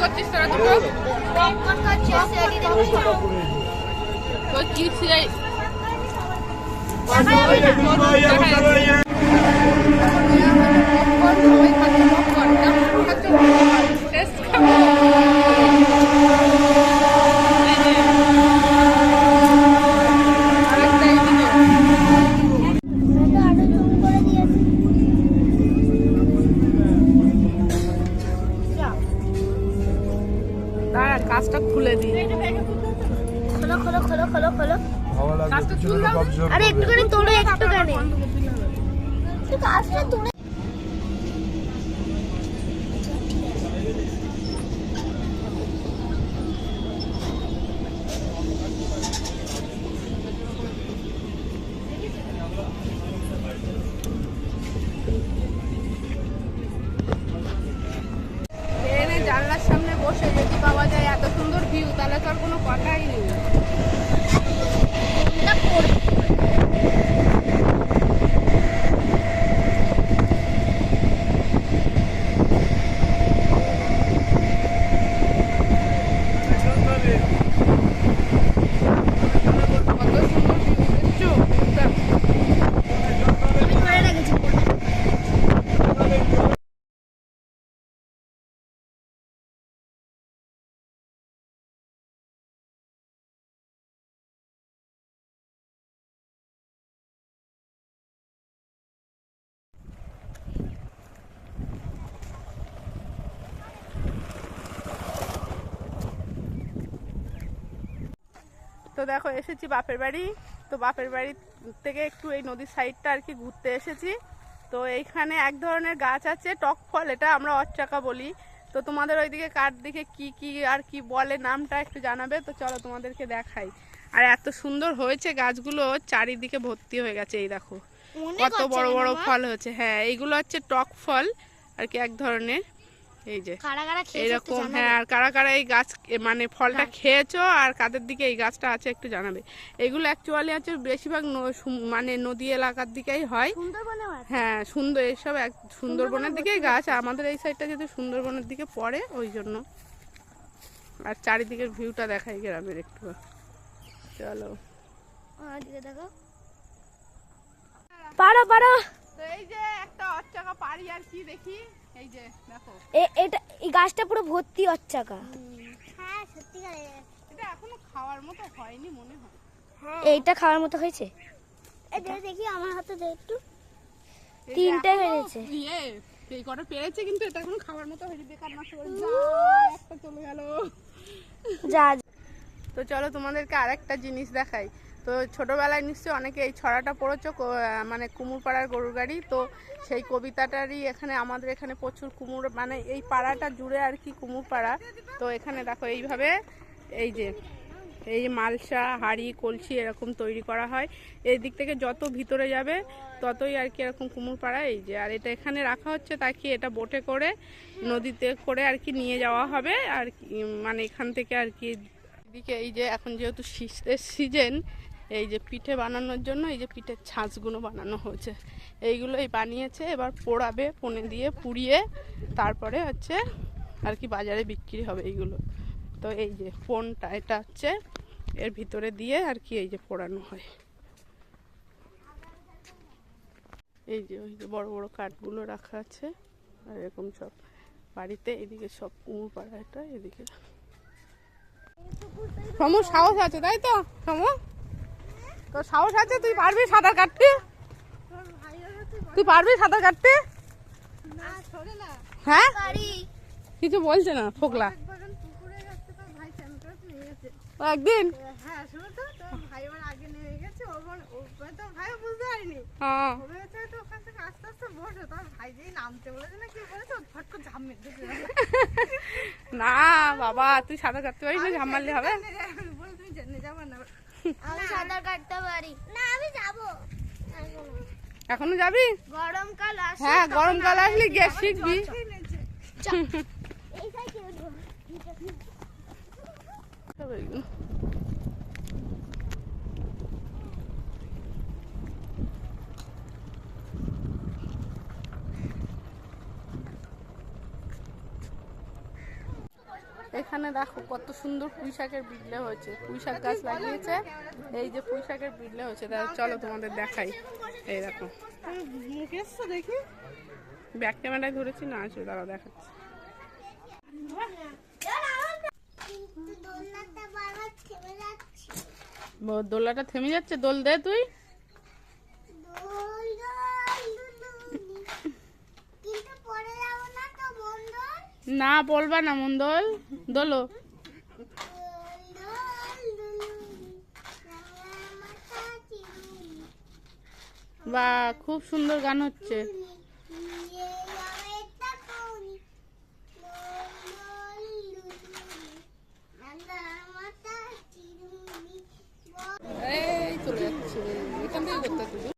করছিস তোরা দুটো? তো কি সেই দাঁড়া কাজটা খুলে দিই। খোলো খোলো খোলো খোলো খোলো। আরে একটু করে তোলো একটু তুই কাজটা তুলে কোনো কথাই নেই এটা পড়ে কত সুন্দর ভিউ দেখছ ভিউটা আমি ধরে রেখেছি তো দেখো এসেছি বাপের বাড়ি। তো বাপের বাড়ি থেকে একটু এই নদীর সাইডটা আর কি ঘুরতে এসেছি। তো এইখানে এক ধরনের গাছ আছে টক ফল এটা আমরা অচ্চাকা বলি। তো তোমাদের ওইদিকে কার দিকে কি কি আর কি বলে নামটা একটু জানাবে? তো চলো তোমাদেরকে দেখাই। আর এত সুন্দর হয়েছে গাছগুলো চারিদিকে ভর্তি হয়ে গেছে এই দেখো। কত বড় বড় ফল হয়েছে। হ্যাঁ এইগুলো হচ্ছে টক ফল আর কি এক ধরনের। এই যে জানাবে? হ্যাঁ আর কারা কারা এই গাছ মানে ফলটা হ্যাঁ। খেয়েছো আর কাদের দিকে এই গাছটা আছে একটু জানাবে। এগুলো অ্যাকচুয়ালি হচ্ছে বেশিরভাগ মানে নদী এলাকার দিকেই হয়। হ্যাঁ সুন্দর এসব এক সুন্দরবনের দিকেই গাছ আমাদের এই সাইডটা যেহেতু সুন্দরবনের দিকে পড়ে ওই জন্য। আর চারিদিকের ভিউটা দেখাই গ্রামের একটু। চলো। দেখো। পারো পারো। তো এই যে একটা অচ্চাকা পারি আর কি দেখি? এই যে দেখো। এই গাছটা পুরো ভর্তি অচ্চাকা। হ্যাঁ সত্যিকারে এটা এখনও খাওয়ার মতো হয়নি মনে হয়। এইটা খাওয়ার মতো হয়েছে? দেখি আমার হাতে দে একটু। তিনটে বেড়েছে। ইয়ে এই কটা পেরেছে কিন্তু এটা এখনও খাওয়ার মতো হয়নি। বেকার নষ্ট করে যা, একটা চলে গেল। যা। তো চলো তোমাদেরকে আরেকটা জিনিস দেখাই। তো ছোটোবেলায় নিশ্চয়ই অনেকে এই ছড়াটা পড়েছো মানে কুমুরপাড়ার গরুর গাড়ি। তো সেই কবিতাটারই এখানে, আমাদের এখানে প্রচুর কুমুর মানে এই পাড়াটা জুড়ে আর কি কুমুর পাড়া তো এখানে দেখো, এইভাবে এই যে, এই মালসা, হাড়ি, কলসি এরকম তৈরি করা হয়। এই দিক থেকে যত ভিতরে যাবে, ততই আর কি এরকম কুমুর পাড়া এই যে, আর এটা এখানে রাখা হচ্ছে তাকে এটা বোটে করে, নদীতে করে আর কি নিয়ে যাওয়া হবে। আর মানে এখান থেকে আর কি, এদিকে এই যে এখন যেহেতু শীতের সিজন এই যে পিঠে বানানোর জন্য, এই যে পিঠের ছাঁচগুলো বানানো হয়েছে। এইগুলোই বানিয়েছে, এবার পোড়াবে, পনে দিয়ে, পুড়িয়ে তারপরে হচ্ছে আর কি বাজারে বিক্রি হবে এইগুলো। তো এই যে ফোনটা, এটা হচ্ছে এর ভিতরে দিয়ে আর কি এই যে পোড়ানো হয়। এই যে, ওই যে বড় বড় কাঠগুলো রাখা আছে, আর এরকম সব বাড়িতে, এদিকে সব কুমুর পাড়া এটা এদিকে। সমু সাহস আছে, তাই তো? সমু তোর সাহস আছে? তুই পারবি সাঁতার কাটতে? তুই পারবি সাঁতার কাটতে? হ্যাঁ? কিছু বলছে না ফোকলা। একদিন? হ্যাঁ। না বাবা তুই সাঁতার কাটতে পারিস না ঝাম মারলে হবে আমি বলে তুমি জেনে যাব না আমি সাঁতার কাটতে পারি না আমি যাব এখনও যাবি? গরমকাল হ্যাঁ গরমকাল আসলে গিয়ে শিখবি। এই সাইকেল উঠবো সব এইগুলো। এখানে দেখো কত সুন্দর পুঁই শাকের বিড়লে হয়েছে। পুঁই শাক গাছ লাগিয়েছে। এই যে পুঁই শাকের বিড়লে হয়েছে। তা চলো তোমাদের দেখাই। এই দেখো। দেখি। ব্যাক ক্যামেরায় ধরেছি না আসবে তারা দেখাচ্ছে। দোলাটা থেমে যাচ্ছে দোল দে তুই দোল দোল দুলুনি। কিন্তু পড়ে যাব না তো বন্ধন না বলবা না মন দোলো দোল। বা খুব সুন্দর গান হচ্ছে